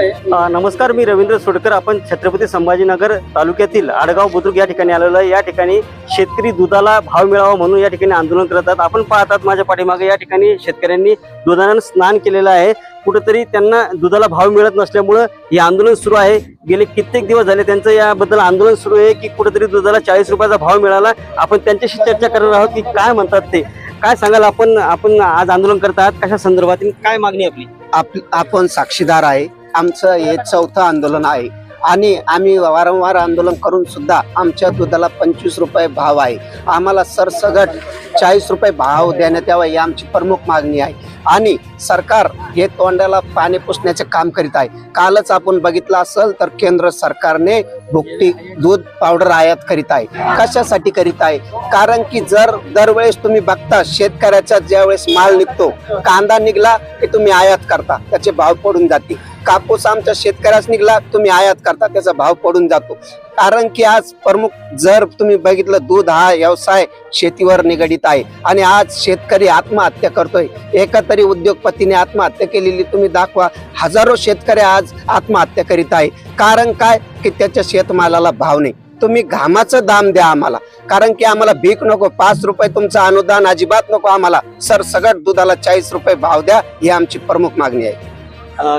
अ, नमस्कार मी रवींद्र सोडकर. आपण छत्रपती संभाजीनगर तालुक्यातील आडगाव बुद्रुक या ठिकाणी आलेलो आहे. या ठिकाणी शेतकरी दुधाला भाव मिळावा म्हणून या ठिकाणी आंदोलन करतात आपण पाहतात माझ्या पाठीमागे या ठिकाणी शेतकऱ्यांनी दुधानं स्नान केलेलं आहे. कुठेतरी त्यांना दुधाला भाव मिळत नसल्यामुळं हे आंदोलन सुरू आहे. गेले कित्येक दिवस झाले त्यांचं याबद्दल आंदोलन सुरू आहे की कुठेतरी दुधाला चाळीस रुपयाचा भाव मिळाला. आपण त्यांच्याशी चर्चा करणार आहोत की काय म्हणतात ते. काय सांगाल आपण? आपण आज आंदोलन करत आहात. कशा संदर्भात आणि काय मागणी आपली? आप आपण साक्षीदार आहे. आमचं हे चौथं आंदोलन आहे. आणि आम्ही वारंवार आंदोलन करून सुद्धा आमच्या दुधाला पंचवीस रुपये भाव आहे. आम्हाला सरसगट चाळीस रुपये भाव देण्यात यावा ही आमची प्रमुख मागणी आहे. आणि सरकार हे तोंडाला पाणी पुसण्याचे काम करीत आहे. कालच आपण बघितलं असेल तर केंद्र सरकारने भुकटी दूध पावडर आयात करीत आहे. कशासाठी करीत आहे? कारण की जर दरवेळेस तुम्ही बघता शेतकऱ्याचा ज्यावेळेस माल निघतो कांदा निघला की तुम्ही आयात करता त्याचे भाव पडून जाते कापूस आमच्या शेतकऱ्यास निघला तुम्ही आयात करता त्याचा भाव पडून जातो. कारण की आज प्रमुख जर तुम्ही बघितलं दूध हा व्यवसाय शेतीवर निगडित आहे. आणि आज शेतकरी आत्महत्या करतोय. एकतरी तरी उद्योगपतीने आत्महत्या केलेली तुम्ही दाखवा. हजारो शेतकरी आज आत्महत्या करीत आहे. कारण काय? की त्याच्या शेतमालाला भाव नाही. तुम्ही घामाचं दाम द्या आम्हाला. कारण की आम्हाला भीक नको पाच रुपये तुमचं अनुदान अजिबात नको आम्हाला. सर सगळं दुधाला चाळीस रुपये भाव द्या ही आमची प्रमुख मागणी आहे.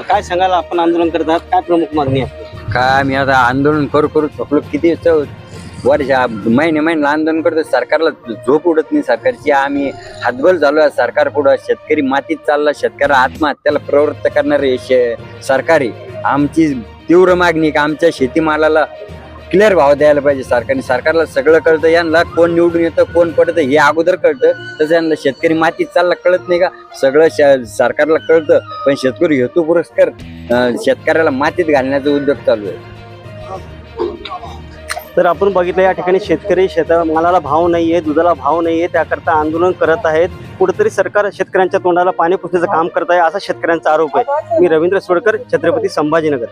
काय सांगाल आपण आंदोलन करतात काय प्रमुख मागणी आहे? काय आम्ही आता आंदोलन करू करू थकलो किती वर्ष महिने महिने आंदोलन करतो सरकारला झोप उडत नाही. सरकारची आम्ही हातबल झालो सरकार पुढं शेतकरी मातीत चालला शेतकऱ्याला आत्महत्याला प्रवृत्त करणारे शे- सरकारी आमची तीव्र मागणी का आमच्या शेतीमालाला क्लिअर भाव द्यायला पाहिजे सरकारने. सरकारला सगळं कळतं यांना कोण निवडून येतं कोण पडतं हे अगोदर कळतं. तसं यांना शेतकरी मातीत चालला कळत नाही का? सगळं श- सरकारला कळतं पण शेतकरी हेतू पुरस्कार शेतकऱ्याला मातीत घालण्याचा उद्योग चालू आहे. तर आपण बघितलं या ठिकाणी शेतकरी शेतमालाला भाव नाहीये दुधाला भाव नाहीये त्याकरता आंदोलन करत आहेत. कुठेतरी सरकार शेतकऱ्यांच्या तोंडाला पाणी पुसण्याचं काम करत आहे असा शेतकऱ्यांचा आरोप आहे. मी रवींद्र सोडकर छत्रपती संभाजीनगर.